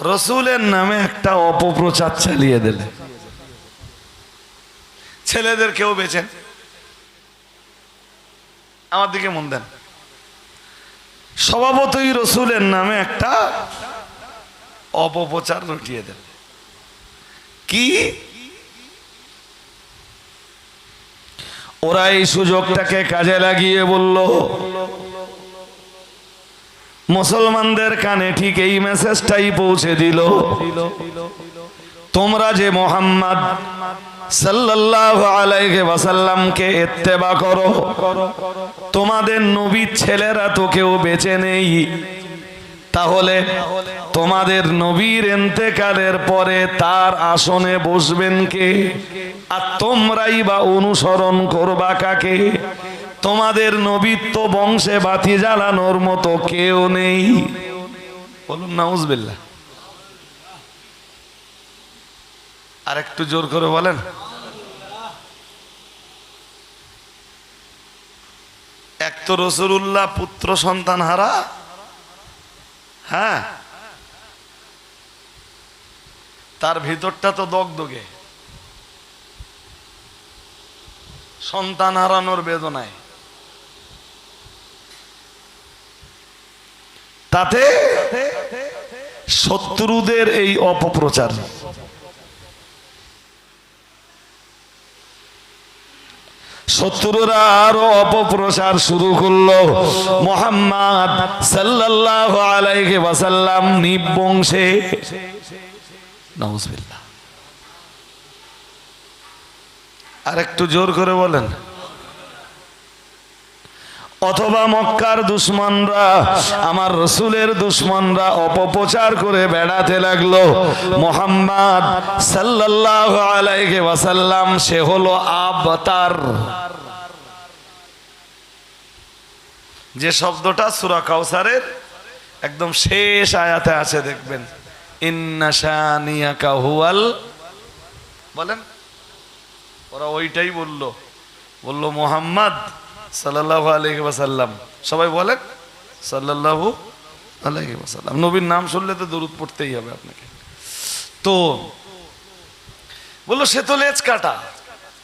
রসুলের নামে একটা অপপ্রচার চালিয়ে দিলে। ছেলেদের কেউ বেছেন আমার দিকে মন দেন। স্বভাবতই রসুলের নামে একটা অপপ্রচার রটিয়ে দেন কি? ওরা এই সুযোগটাকে কাজে লাগিয়ে বলল মুসলমানদের কানে ঠিক এই মেসেজটাই পৌঁছে দিল। তোমরা যে মোহাম্মদ সাল্লাল্লাহু আলাইহি ওয়াসাল্লামকে ইত্তেবা করো, তোমাদের নবীর ছেলেরা তো কেউ বেঁচে নেই। তাহলে তোমাদের নবীর এন্তেকালের পরে তার আসনে বসবেন কে? আর তোমরাই বা অনুসরণ করবা কাকে? তোমাদের নবীর তো বংশে বাতি জ্বালানোর মতো কেউ নেই। বলুন, নাউজবিল্লাহ। আর একটু জোর করে বলেন। এক তো রসুল্লাহ পুত্র সন্তান হারা। হ্যাঁ। তার ভিতরটা তো দগদগে। সন্তান হারানোর বেদনায়। তাতে শত্রুদের এই অপপ্রচার। শত্রুরা আরও অপপ্রচার শুরু করল। মোহাম্মদ সাল্লাল্লাহু আলাইহি ওয়াসাল্লাম নিবংশে। নাউজুবিল্লাহ। আর একটু জোর করে বলেন। অথবা মক্কার দুশ্মনরা, আমার রসুলের দুশ্মনরা অপপ্রচার করে বেড়াতে লাগল। মোহাম্মদ সাল্লাল্লাহু আলাইহি ওয়াসাল্লাম, সে হলো আবতার। যে শব্দটা সূরা কাউসারের একদম শেষ আয়াতে আছে, দেখবেন। বলেন? ওরা ওইটাই বলল। বলল, মোহাম্মদ সাল্লাল্লাহু আলাইহি ওয়াসাল্লাম। সবাই বলেন? সাল্লাল্লাহু আলাইহি ওয়াসাল্লাম। নবীর নাম শুনলে তো দরুদ পড়তেই হবে আপনাকে। তো, বলল, সে তো লেজ কাটা।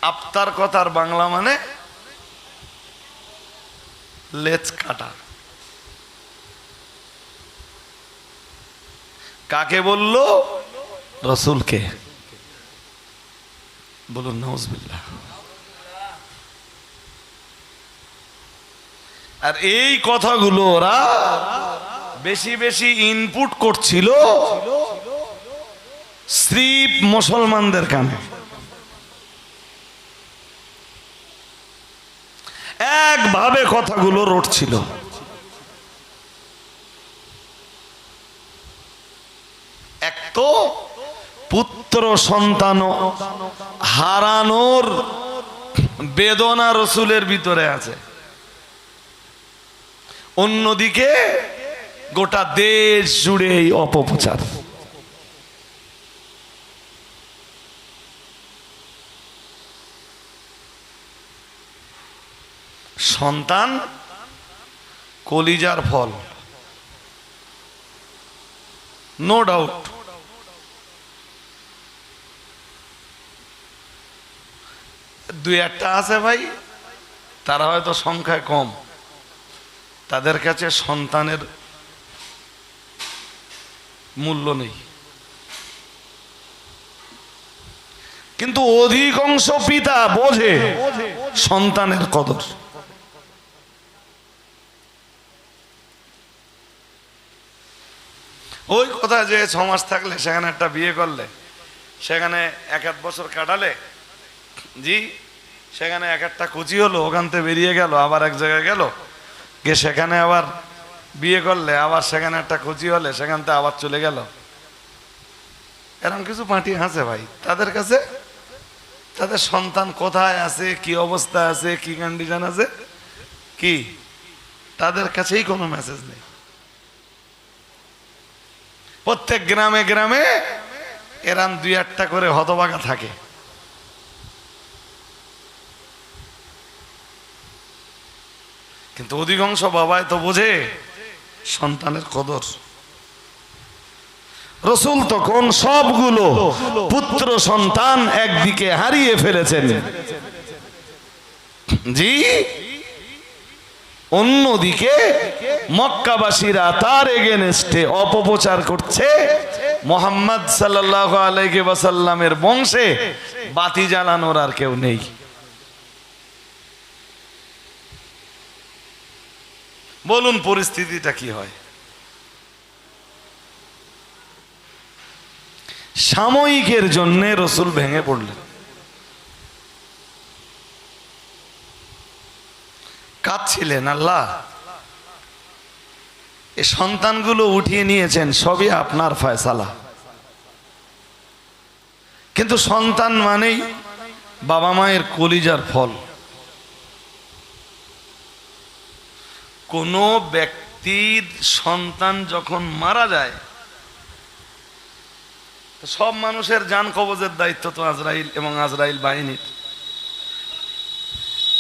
আপ্তার কথার বাংলা মানে লেজ কাটা। কাকে বলল? রসুলকে। বলুন নজবিল্লাহ আর এই কথাগুলো ওরা বেশি বেশি ইনপুট করছিল স্ত্রীপ মুসলমানদের কানে। একভাবে কথাগুলো রটছিল। এক তো পুত্র সন্তান হারানোর বেদনা রসুলের ভিতরে আছে। অন্যদিকে গোটা দেশ জুড়ে এই অপপ্রচার। সন্তান কলিজার ফল। নো ডাউট দুই একটা আছে ভাই, তারা হয়তো সংখ্যায় কম। তাদের কাছে সন্তানের মূল্য নেই। কিন্তু অধিকাংশ পিতা বোঝে সন্তানের কদর। ওই কথা যে ছ মাস থাকলে সেখানে একটা বিয়ে করলে, সেখানে এক এক বছর কাটালে, জি, সেখানে এক একটা কুচি হলো, ওখান থেকে বেরিয়ে গেল, আবার এক জায়গায় গেল গিয়ে সেখানে আবার বিয়ে করলে, আবার সেখানে একটা খুঁজি হলে, সেখান থেকে আবার চলে গেল। এরকম কিছু পার্টি আছে ভাই। তাদের কাছে, তাদের সন্তান কোথায় আছে, কি অবস্থা আছে, কি কন্ডিশন আছে, কি? তাদের কাছেই কোনো মেসেজ নেই। প্রত্যেক গ্রামে গ্রামে এরাম দুই একটা করে হতবাগা থাকে। কিন্তু অধিকাংশ বাবাই তো বোঝে সন্তানের কদর। রসুল তখন সবগুলো পুত্র সন্তান একদিকে হারিয়ে ফেলেছেন। জি? অন্যদিকে মক্কাবাসীরা তার এগেনস্টে অপপ্রচার করছে। মোহাম্মদ সাল্লাহ আলাইহি ওয়াসাল্লামের বংশে বাতি জ্বালানোর আর কেউ নেই। বলুন পরিস্থিতিটা কি হয়? সাময়িকের জন্য রসুল ভেঙে পড়লেন। কাঁদছিলেন, আল্লাহ, এ সন্তানগুলো উঠিয়ে নিয়েছেন, সবই আপনার ফয়সালা। কিন্তু সন্তান মানেই বাবা মায়ের কলিজার ফল। কোনো ব্যক্তির সন্তান যখন মারা যায় সব মানুষের যান কবজের দায়িত্ব তো আজরাইল এবং আজরাইল বাহিনীর।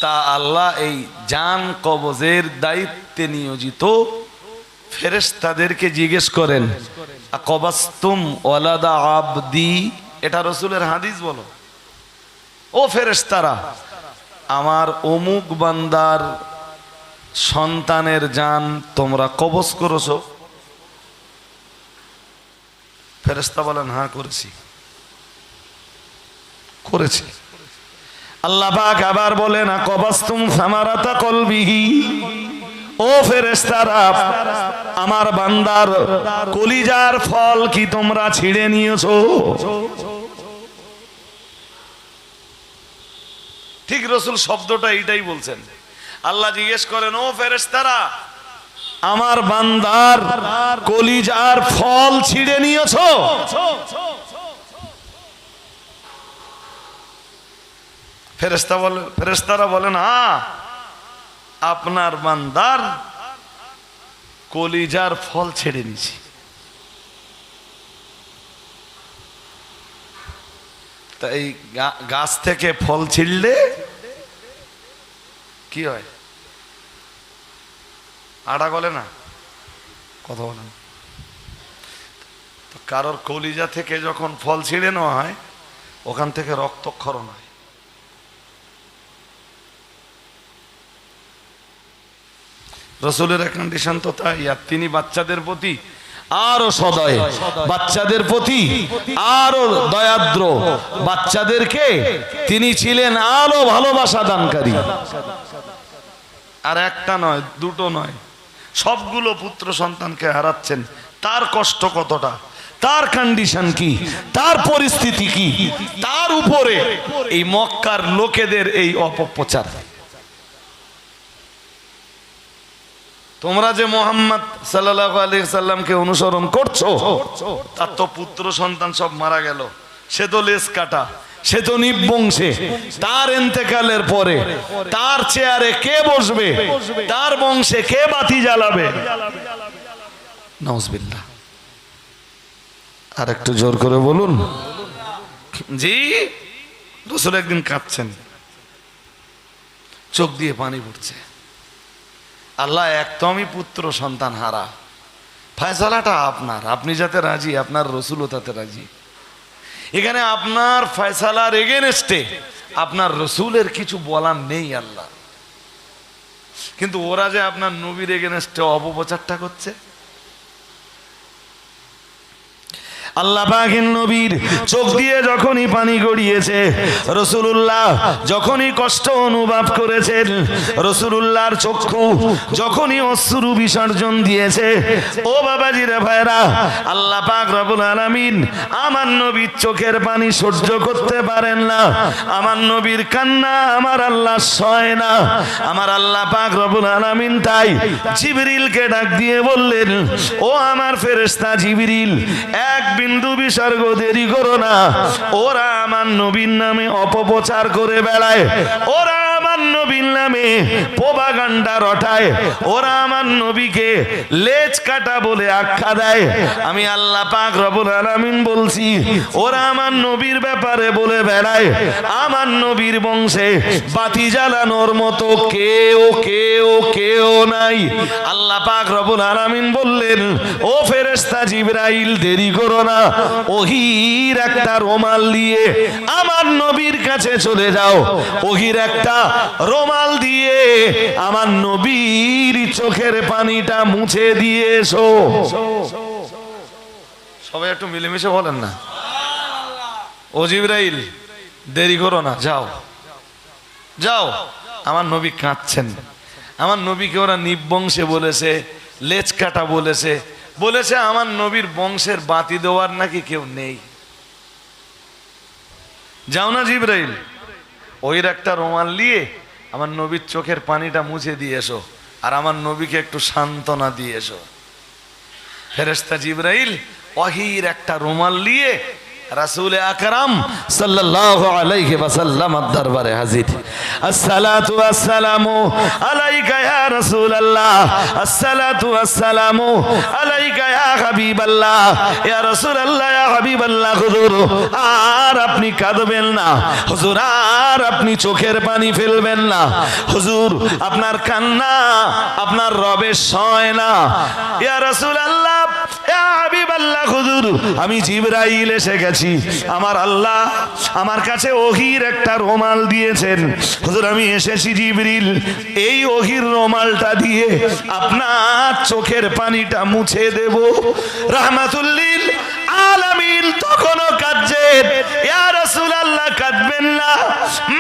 তা আল্লাহ এই যান কবজের দায়িত্বে নিয়োজিত ফেরেশতাদেরকে জিজ্ঞেস করেন কবাস্তুম ওয়ালাদা আবদি? এটা রসুলের হাদিস বলো। ও ফেরেশতারা, আমার অমুক বান্দার সন্তানের যান তোমরা কবজ করেছ। ফেরেশতা বলেন হ্যাঁ করেছি। করেছি। আল্লাহ পাক আবার বলেন কবাস্তুম সামারাতা কলবিহি। ও ফেরেশতারা, আমার বান্দার কলিজার ফল কি তোমরা ছিঁড়ে নিয়েছো? ঠিক রসুল শব্দটা এইটাই বলছেন। আল্লাহ জিজ্ঞেস করেন, ও ফেরেশতারা, আমার বান্দার কলিজার ফল ছিঁড়ে নিয়েছো? ফেরেস্তা বলে ফেরেস্তারা বলেন হ্যাঁ আপনার বান্দার কলিজার ফল ছেড়ে নিছি তা এই গা- গাছ থেকে ফল ছিঁড়লে কি হয়? আড়া গলে না? কথা বলেন। তো কারোর কলিজা থেকে যখন ফল ছিঁড়ে নেওয়া হয় ওখান থেকে রক্তক্ষরণ হয়। রসুলের কন্ডিশন তো তাই আর তিনি বাচ্চাদের প্রতি আরও সদয় বাচ্চাদের প্রতি আরও দয়াদ্র। বাচ্চাদেরকে তিনি ছিলেন আরও ভালোবাসা দানকারী। আর একটা নয় দুটো নয়। সবগুলো পুত্র সন্তানকে হারাচ্ছেন। তার কষ্ট কতটা? তার কন্ডিশন কি? তার পরিস্থিতি কি? তার উপরে এই মক্কার লোকেদের এই অপপ্রচার। তোমরা যে মোহাম্মদ সাল্লাহ আলী সাল্লামকে অনুসরণ করছ, তার তো পুত্র সন্তান সব মারা গেল। সে তো লেস কাটা। সে তো নিবংশে তার এন্তেকালের পরে তার চেয়ারে কে বসবে? তার বংশে কে বাতি জ্বালাবে? আর একটু জোর করে বলুন। জি, রসুল একদিন কাঁদছেন। চোখ দিয়ে পানি পড়ছে। আল্লাহ একদমই পুত্র, সন্তান হারা। ফায়সালাটা আপনার। আপনি যাতে রাজি, আপনার রসুলও তাতে রাজি। এখানে আপনার ফয়সালার এগেনস্টে আপনার রসুলের কিছু বলার নেই আল্লাহ। কিন্তু ওরা যে আপনার নবীর এগেনস্টে অপপ্রচারটা করছে? আল্লাহ পাকের নবীর চোখ দিয়ে যখনই পানি গড়িয়েছে, রসুলুল্লাহ যখনই কষ্ট অনুভব করেছেন, রসুলুল্লাহর চক্ষু যখনই অশ্রু বিসর্জন দিয়েছে, ও বাবাজি রে ভাইরা আল্লাহ পাক রবুল আলামিন আমার নবীর চোখের পানি সহ্য করতে পারেন না, আমার নবীর কান্না আমার আল্লাহ সয় না, আমার আল্লাহ পাক রবুল আলামিন তাই জিবরিলকে ডাক দিয়ে বললেন, ও আমার ফেরেশতা জিবরিল, এক বিন্দু বিসর্গ দেরি করো না। ওরা আমার নবীর নামে অপপ্রচার করে বেড়ায়। ওরা আমার নবীর নামে প্রোপাগান্ডা রটায়। ওরা আমার নবীকে লেজ কাটা বলে আখ্যা দেয়। আমি আল্লাহ পাক রবুল আলামিন বলছি, ওরা আমার নবীর ব্যাপারে বলে বেড়ায়। আমার নবীর বংশে বাতি জ্বালানোর মতো কেউ কেউ কেউ নাই। আল্লাহ পাক রবুল আলামিন বললেন, ও ফেরেশতা জিবরাইল, দেরি করো না। ওহির একটা রোমাল দিয়ে আমার নবীর কাছে চলে যাও। ওহির একটা রোমাল দিয়ে আমার নবীর চোখের পানিটা মুছে দিয়ে এসো। সবাই একটু মিলেমিশে বলেন না। ও জিবরাইল, দেরি করো না, যাও। যাও, আমার নবী কাঁদছেন। আমার নবীকে ওরা নিবংশে বলেছে লেজ কাটা বলেছে বলেছে, আমার নবীর বংশের বাতি দেওয়ার নাকি কেউ নেই। যাও না জিব্রাইল, ওই একটা রোমাল নিয়ে আমার নবীর চোখের পানিটা মুছে দিয়ে এসো আর আমার নবীকে একটু সান্ত্বনা দিয়ে এসো। ফেরেস্তা জিব্রাইল অহির একটা রুমাল নিয়ে রাসূল আকরাম সাল্লাল্লাহু দরবারে হাজির। আপনি কাঁদবেন না। হুজুর, আর আপনি চোখের পানি ফেলবেন না। হুজুর, আপনার কান্না, আপনার রবের সয় না। ইয়া রাসূলুল্লাহ, ইয়া হাবিবাল্লাহ, হুজুর, আমি জিবরাইল এসে গেছি। আমার আল্লাহ আমার কাছে ওহির একটা রোমাল দিয়েছেন। হুজুর, আমি এসেছি জিবরিল, এই ওহির রোমালটা দিয়ে আপনার চোখের পানিটা মুছে দেব। রাহমাতুল্লিল আলামিন তখনও কাঁদছেন ইয়া রাসূলুল্লাহ, কাঁদবেন না।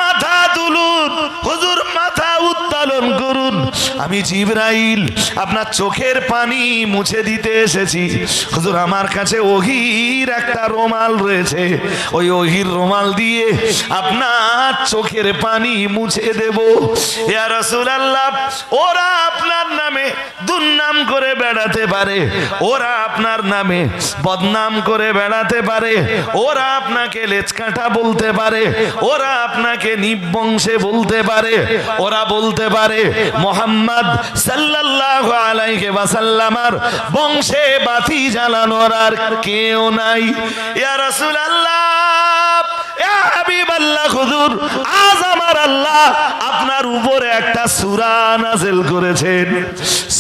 মাথা তুলুন। হুজুর, মাথা উত্তোলন করুন। আমি জিবরাইল, আপনার চোখের পানি মুছে দিতে এসেছি। হুজুর, আমার কাছে ওহির একটা রোমাল রয়েছে। ওই ওহির রোমাল দিয়ে আপনার চোখের পানি মুছে দেব। ইয়া রাসূলুল্লাহ, ওরা আপনার নামে দুর্নাম করে বেড়াতে পারে। ওরা আপনার নামে বদনাম করে বেড়াতে পারে। ওরা আপনাকে লেচকাটা বলতে পারে। ওরা আপনাকে নিবংশে বলতে পারে। ওরা বলতে পারে মোহাম্মদ সাল্লাল্লাহু আলাইহি ওয়াসাল্লামার বংশে বাতি জ্বালানোর আর কেউ নাই। ইয়া রাসূলুল্লাহ! ইয়া হাবিবাল্লাহ হুজুর, আজ আমার আল্লাহ আপনার উপরে একটা করেছেন।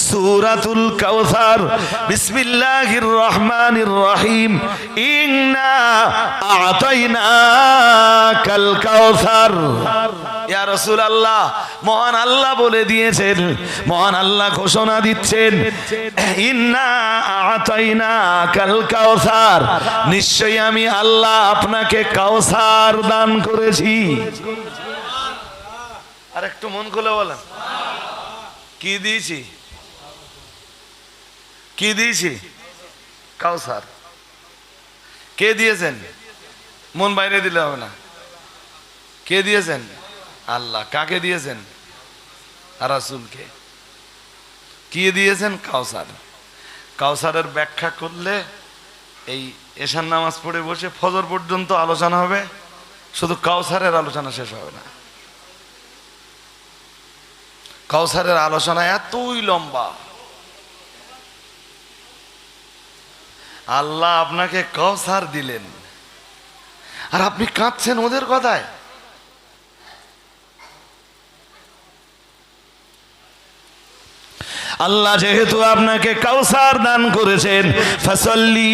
সূরাতুল কাউসার বিসমিল্লাহির রহমানির রহিম। ইন্না আতাইনাকাল কাউসার ইয়া মহান আল্লাহ বলে দিয়েছেন, মহান আল্লাহ ঘোষণা দিচ্ছেন, ইন্না আতাইনাকাল কাউসার নিশ্চয়ই আমি আল্লাহ আপনাকে কাউসার দান করেছি। আর একটু মন খুলে বলেন। কি দিয়েছি? কি দিয়েছি? কাউসার কে দিয়েছেন? মন বাইরে দিলে হবে না। কে দিয়েছেন? আল্লাহ। কাকে দিয়েছেন? রাসুলকে। কি দিয়েছেন? কাউসার। কাউসারের ব্যাখ্যা করলে এই এশার নামাজ পড়ে বসে ফজর পর্যন্ত আলোচনা হবে। শুধু কাউসারের আলোচনা শেষ হবে না। কাউসারের আলোচনা এতই লম্বা। আল্লাহ আপনাকে কাউসার দিলেন। আর আপনি কাঁদছেন ওদের কথায়। আল্লাহ যেহেতু আপনাকে কাউসার দান করেছেন ফসল্লি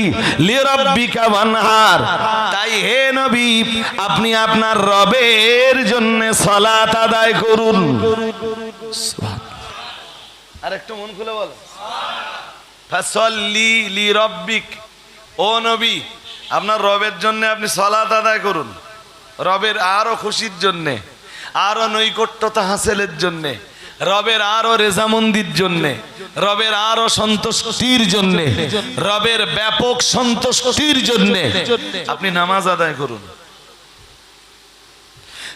লিরাব্বিকা ওয়ানহার। তাই হে নবী আপনি আপনার রবের জন্য সালাত আদায় করুন। আর একটু মন খুলে বল। ফসল্লি লিরব্বিক। ও নবী আপনার রবের জন্য আপনি সালাত আদায় করুন। রবের আরও খুশির জন্যে আরও নৈকট্যতা হাসিলের জন্যে। রবের আরও রেজামন্দির জন্যে, রবের আরও সন্তুষ্টির জন্যে, রবের ব্যাপক সন্তুষ্টির জন্যে। আপনি নামাজ আদায় করুন।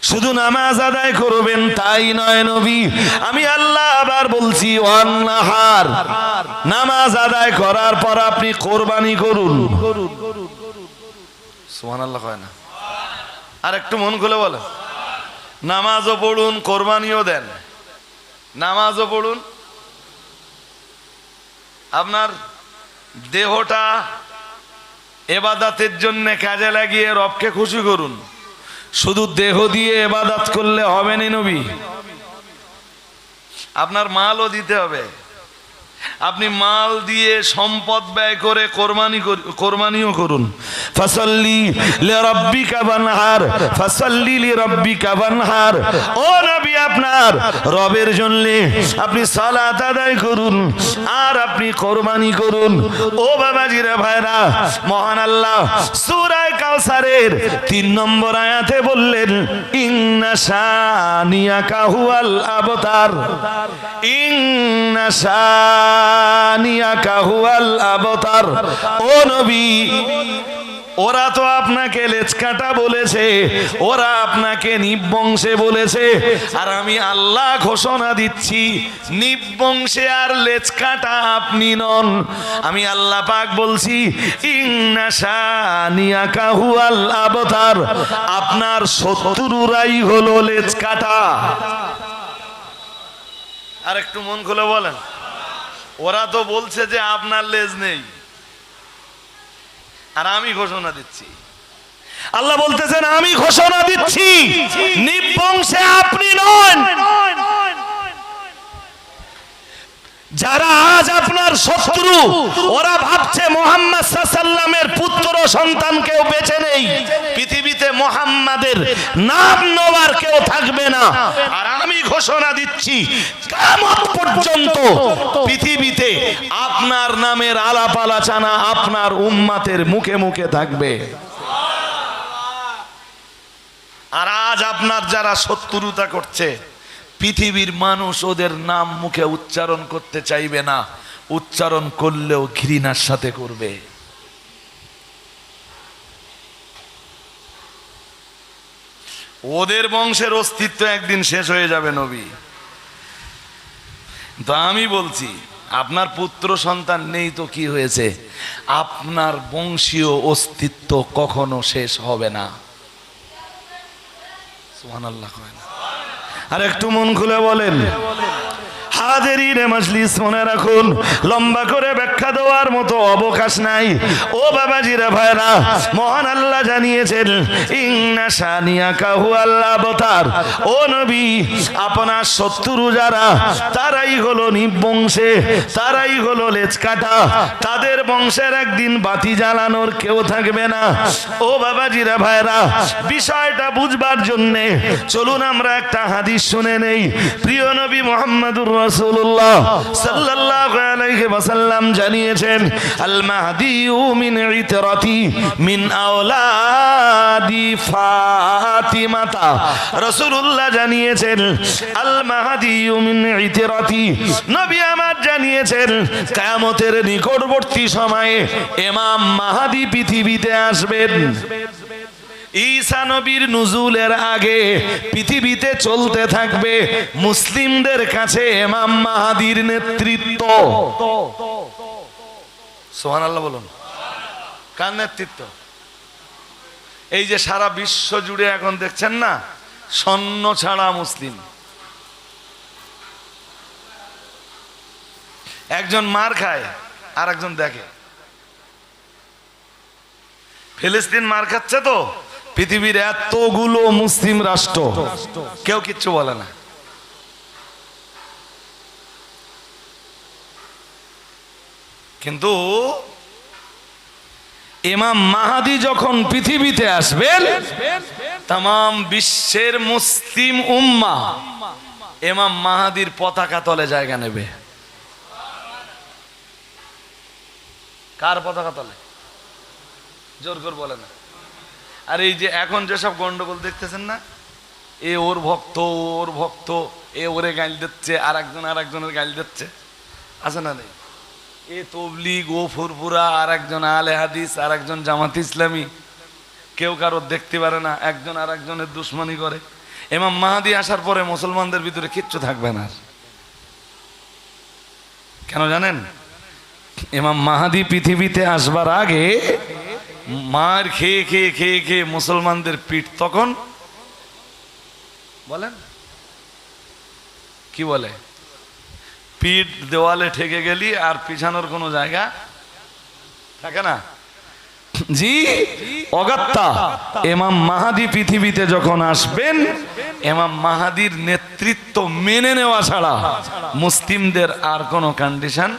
শুধু নামাজ আদায় করবেন তাই নয় নবী, আমি আল্লাহ আবার বলছি, অন্নাহার। নামাজ আদায় করার পর আপনি কোরবানি করুন। সুবহানাল্লাহ কয় না। আর একটু মন খুলে বলো। নামাজও পড়ুন, কোরবানিও দেন। নামাজও পড়ুন। আপনার দেহটা এবাদাতের জন্য কাজে লাগিয়ে রবকে খুশি করুন। শুধু দেহ দিয়ে এবাদাত করলে হবে না নবী। আপনার মালও দিতে হবে। আপনি মাল দিয়ে সম্পদ ব্যয় করে কোরবানি কোরবানিও করুন। ও আপনার, রবের জন্য আপনি সালাত আদায় করুন, আর আপনি কোরবানি করুন। ও বাবাজিরা ভাইরা, মহান আল্লাহ সূরা কাউসারের তিন নম্বর আয়াতে বললেন, ইন্না শানিয়াকা হুয়াল আবতার, ইন্না আবতার। ও নবী, ওরা তো আপনাকে লেচকাটা বলেছে, ওরা আপনাকে নিবংশে বলেছে, আর আমি আল্লাহ ঘোষণা দিচ্ছি, নিবংশে আর লেচকাটা আপনি নন। আমি আল্লাহ পাক বলছি আবতার, আপনার শত্রুরাই হলো লেচকাটা আর একটু মন খুলে বলেন। ওরা তো বলছে যে আপনার লেজ নেই। আর আমি ঘোষণা দিচ্ছি। আল্লাহ বলতেছেন আমি ঘোষণা দিচ্ছি নিবংশে আপনি নন। যারা আজ আপনার শত্রু, ওরা ভাবছে মোহাম্মদ সাল্লামের পুত্র সন্তান কেউ বেঁচে নেই। পৃথিবীতে মোহাম্মদের নাম নেওয়ার কেউ থাকবে না। আর আমি ঘোষণা দিচ্ছি কিয়ামত পর্যন্ত পৃথিবীতে আপনার নামের আলাপ আলোচনা আপনার উম্মাতের মুখে মুখে থাকবে। আর আজ আপনার যারা শত্রুতা করছে পৃথিবীর মানুষ ওদের নাম মুখে উচ্চারণ করতে চাইবে না। উচ্চারণ করলেও ঘৃণার সাথে করবে। ওদের বংশের অস্তিত্ব একদিন শেষ হয়ে যাবে নবী। তো আমি বলছি, আপনার পুত্র সন্তান নেই তো কি হয়েছে? আপনার বংশীয় অস্তিত্ব কখনো শেষ হবে না। সুবহানাল্লাহ কয় না। আর একটু মন খুলে বলেন। হাজারিনে মজলিস মনে রাখুন, লম্বা করে ব্যাখ্যা দেওয়ার মতো অবকাশ নাই। ও বাবাজিরা ভাইরা, মহান আল্লাহ জানিয়েছেন, ইন্না সানিয়া কাহু আল্লাহ অবতার ও নবী, আপনার শত্রু যারা, তারাই হলো নিবংশে, তারাই হলো লেজ কাটা তাদের বংশের একদিন বাতি জ্বালানোর কেউ থাকবে না। ও বাবাজিরা ভাইরা, বিষয়টা বুঝবার জন্যে চলুন আমরা একটা হাদিস শুনে নেই। প্রিয় নবী মোহাম্মদুর রাসূলুল্লাহ সাল্লাল্লাহু আলাইহি ওয়াসাল্লাম জানিয়েছেন আল মাহদিউ মিন ইতরাতি মিন আওলাদি ফাতিমাতা। রাসূলুল্লাহ জানিয়েছেন আল মাহদিউ মিন ইতরাতি। নবী আমার জানিয়েছেন কিয়ামতের নিকটবর্তী সময়ে ইমাম মাহাদি পৃথিবীতে আসবেন। ঈসা নবীর নুজুলের আগে পৃথিবীতে চলতে থাকবে মুসলিমদের কাছে এমাম মাহাদির নেতৃত্ব। সোহান আল্লাহ বলুন। কার নেতৃত্ব? এই যে সারা বিশ্ব জুড়ে এখন দেখছেন না স্বর্ণ ছাড়া মুসলিম। একজন মার খায় আর একজন দেখে। ফিলিস্তিন মার খাচ্ছে তো? পৃথিবীর এতগুলো মুসলিম রাষ্ট্র, কেউ কিচ্ছু বলে না। কিন্তু ইমাম মাহাদি যখন পৃথিবীতে আসবেন তাম বিশ্বের মুসলিম উম্মা এমাম মাহাদির পতাকা তলে জায়গা নেবে। কার পতাকা তলে? জোর করে বলে না। আর এই যে এখন যেসব গন্ডগোল দেখতেছেন না, এ ওর ভক্ত ওর ভক্ত, এ ওরে গাইল দিচ্ছে আর একজন আর একজনের গাইল দিচ্ছে। আছে না নেই? এ তবলিগ, ও ফুরফুরা আর একজন আলে হাদিস আর একজন জামাত ইসলামী। কেউ কারোর দেখতে পারে না, একজন আর একজনের দুশ্মনী করে। এমাম মাহাদি আসার পরে মুসলমানদের ভিতরে কিচ্ছু থাকবে না। কেন জানেন? এমাম মাহাদি পৃথিবীতে আসবার আগে মার খেয়ে খেয়ে খেয়ে খেয়ে মুসলমানদের পিঠ তখন বলেন? কি বলে? পিঠ দেওয়ালে ঠেকে গেলি আর পিছানোর কোনো জায়গা থাকে না? জি, অগাত্তা। এমাম মাহাদি পৃথিবীতে যখন আসবেন, এমাম মাহাদির নেতৃত্ব মেনে নেওয়া ছাড়া মুসলিমদের আর কোনো কন্ডিশন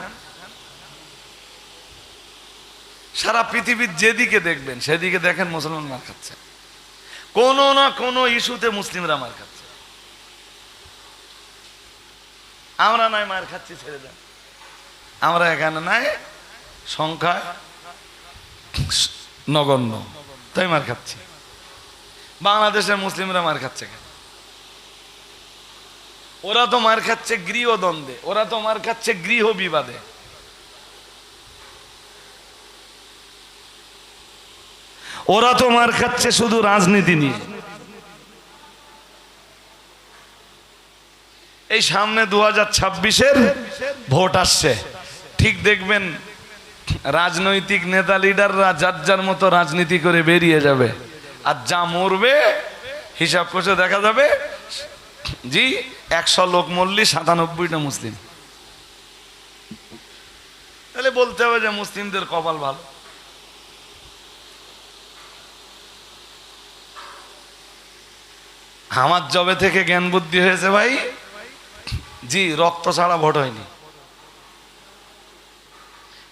সারা পৃথিবীর যেদিকে দেখবেন, সেদিকে দেখেন মুসলমান মার খাচ্ছে। কোনো না কোনো ইস্যুতে মুসলিমরা মার খাচ্ছে। আমরা নাই মার খাচ্ছি, ছেড়ে দেন। আমরা এখানে নাই, সংখ্যা নগণ্য। তাই মার খাচ্ছি। বাংলাদেশের মুসলিমরা মার খাচ্ছে কেন? ওরা তো মার খাচ্ছে গৃহদ্বন্দ্বে, ওরা তো মার খাচ্ছে গৃহ বিবাদে ওরা তো মার খাচ্ছে শুধু রাজনীতি নিয়ে। এই সামনে দু হাজার ছাব্বিশের ভোট আসছে। ঠিক দেখবেন, রাজনৈতিক নেতা লিডাররা যার যার মতো রাজনীতি করে বেরিয়ে যাবে। আর যা মরবে, হিসাব করে দেখা যাবে, জি, একশো লোক মরলি সাতানব্বইটা মুসলিম। তাহলে বলতে হবে যে মুসলিমদের কপাল ভালো। আমার জবে থেকে জ্ঞান বুদ্ধি হয়েছে ভাই? জি, রক্ত ছাড়া ভোট হয়নি।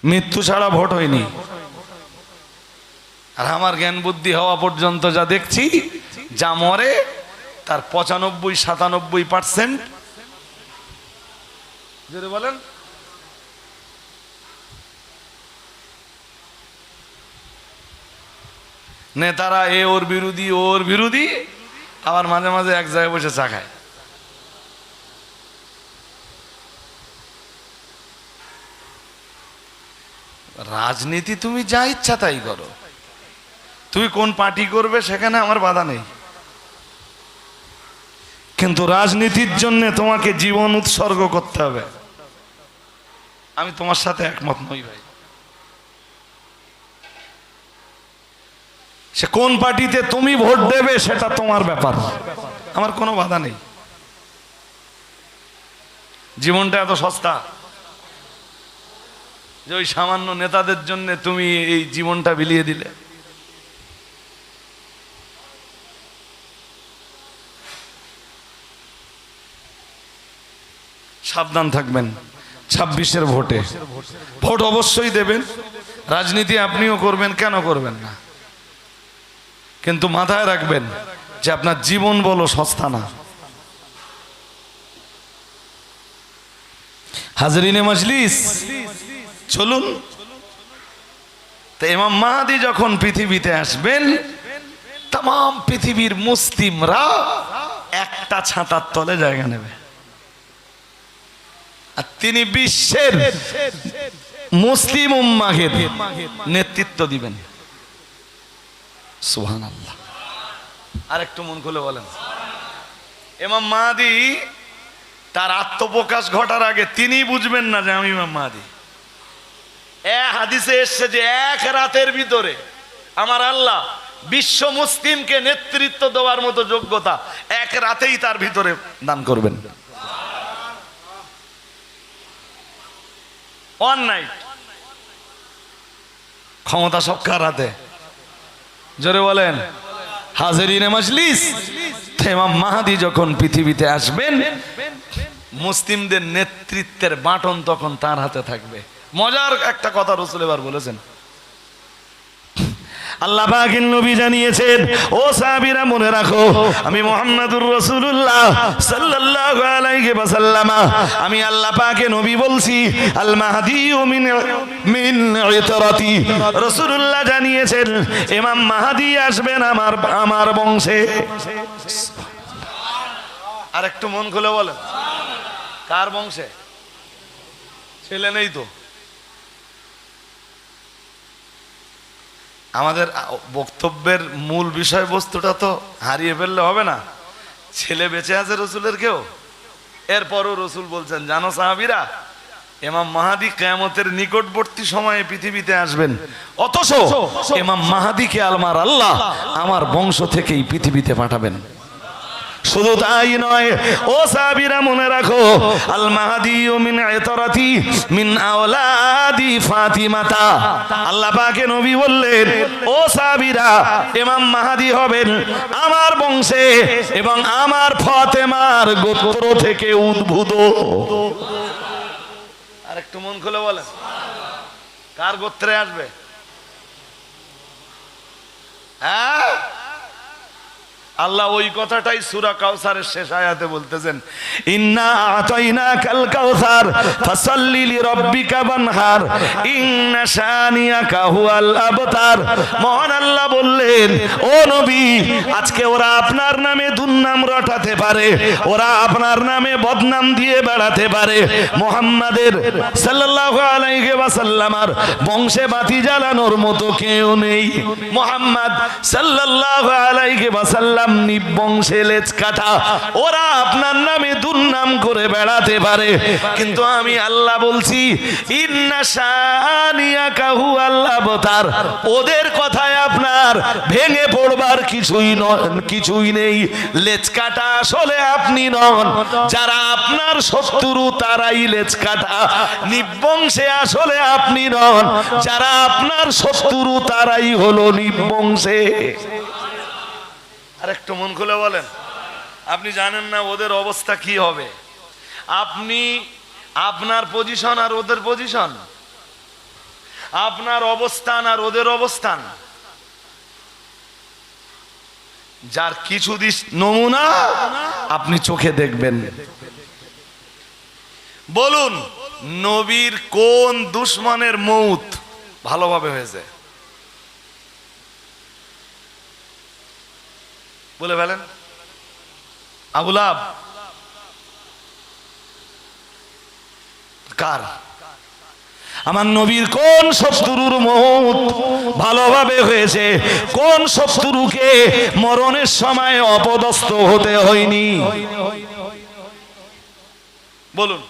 মৃত্যু ছাড়া ভোট হয়নি। আর আমার জ্ঞান বুদ্ধি হওয়া পর্যন্ত যা দেখছি, যা মরে, তার পঁচানব্বই, সাতানব্বই পার্সেন্ট বলেন। নেতারা এ ওর বিরোধী ওর বিরোধী। আবার মাঝে মাঝে এক জায়গায় বসে চা খায়। রাজনীতি তুমি যা ইচ্ছা তাই করো। তুমি কোন পার্টি করবে সেখানে আমার বাধা নেই। কিন্তু রাজনীতির জন্য তোমাকে জীবন উৎসর্গ করতে হবে। আমি তোমার সাথে একমত নই ভাই। সে কোন পার্টিতে তুমি ভোট দেবে সেটা তোমার ব্যাপার। আমার কোনো বাধা নেই। জীবনটা এত সস্তা যে ওই সামান্য নেতাদের জন্য তুমি এই জীবনটা বিলিয়ে দিলে। সাবধান থাকবেন ছাব্বিশের ভোটে। ভোট অবশ্যই দেবেন। রাজনীতি আপনিও করবেন, কেন করবেন না? কিন্তু মাথায় রাখবেন যে আপনার জীবন বলো সস্তা না। হাজরিনে মজলিস, চলুন। তো ইমাম মাহাদি যখন পৃথিবীতে আসবেন তাম পৃথিবীর মুসলিমরা একটা ছাতার তলে জায়গা নেবে। আর তিনি বিশ্বের মুসলিম উম্মাহের নেতৃত্ব দিবেন। সুহান আল্লাহ আর একটু মন খুলে বলেন। এমাম মাহাদি, তার আত্মপ্রকাশ ঘটার আগে তিনি বুঝবেন না যে আমি ইমাম মাহাদি। এ হাদিসে এসছে যে এক রাতের ভিতরে আমার আল্লাহ বিশ্ব মুসলিমকে নেতৃত্ব দেওয়ার মতো যোগ্যতা এক রাতেই তার ভিতরে দান করবেন। অন নাইট ক্ষমতা সব কার হাতে? জোরে বলেন। হাজরিনে মজলিস। ইমাম মাহাদি যখন পৃথিবীতে আসবেন, মুসলিমদের নেতৃত্বের বাটন তখন তার হাতে থাকবে। মজার একটা কথা রসুল এবার বলেছেন। আল্লাহ পাকের নবী জানিয়েছেন, ও সাহাবীরা, মনে রাখো, আমি মুহাম্মাদুর রাসূলুল্লাহ সাল্লাল্লাহু আলাইহি ওয়াসাল্লাম, আমি আল্লাহ পাকে নবী বলছি আল মাহদি মিন মিন ইতরাতি। রাসূলুল্লাহ জানিয়েছেন, ইমাম মাহদি আসবেন আমার আমার বংশে। আর একটু মন খুলে বলেন, কার বংশে? ছেলে নেই তো। আমাদের বক্তব্যের মূল বিষয়বস্তুটা তো হারিয়ে ফেললে হবে না। ছেলে বেঁচে আছে রসুলের কেউ? এরপরও রসুল বলছেন জানো সাহাবিরা এমাম মাহাদি কেয়ামতের নিকটবর্তী সময়ে পৃথিবীতে আসবেন। অথচ এমাম মাহাদিকে আলমার আল্লাহ আমার বংশ থেকেই পৃথিবীতে পাঠাবেন। শুধু তাই নয়। ও সাবিরা মনে রাখো আল মাহাদি ও মিন এতরাতি মিন আওলাদি ফাতিমাতা। আল্লাহ পাকে নবী বললেন, ও সাবিরা ইমাম মাহাদি হবেন আমার বংশে এবং আমার ফাতেমার গোত্র থেকে উদ্ভূত। আর একটু মন খুলে বলেন, কার গোত্রে আসবে? হ্যাঁ? আল্লাহ ওই কথাটাই সুরা কাউসারের শেষ আয়াতে বলতেছেন, ইন্না আতাইনা কাল কাউসার ফাসাল্লি লিরাব্বিকা বানহার, ইন্না শানিয়াকা হুয়াল আবতার। মহান আল্লাহ বললেন, ও নবী, আজকে ওরা আপনার নামে দুর্নাম রটাতে পারে, ওরা আপনার নামে বদনাম দিয়ে বেড়াতে পারে। মোহাম্মদের সাল্লাল্লাহু আলাইহি ওয়াসাল্লামার বংশে বাতি জ্বালানোর মতো কেউ নেই। মোহাম্মদ সাল্লাল্লাহু আলাইহি ওয়াসাল্লাম নিবংশে লেজ কাটা। ওরা আপনার নামে দুর্নাম করে বেড়াতে পারে। কিন্তু আমি আল্লাহ বলছি আবতার ওদের কথায় আপনার ভেঙে পড়বার কিছুই নয় কিছুই নেই। লেজ কাটা আসলে আপনি নন। যারা আপনার শত্রু, তারাই লেজ কাটা। নিবংশে আসলে আপনি নন। যারা আপনার শত্রু, তারাই হলো নিবংশে। আর একটু মন খুলে বলেন। আপনি জানেন না ওদের অবস্থা কি হবে। আপনি আপনার পজিশন আর ওদের পজিশন আপনার অবস্থান আর ওদের অবস্থান। যার কিছু নমুনা, আপনি চোখে দেখবেন। বলুন, নবীর কোন দুশ্মনের মৌত ভালোভাবে হয়েছে? বলে ফেলেন? আবুলাব কার? আমার নবীর কোন শত্রুর মৌত ভালোভাবে হয়েছে? কোন শত্রুকে মরণের সময় অপদস্থ হতে হয়নি? বলুন।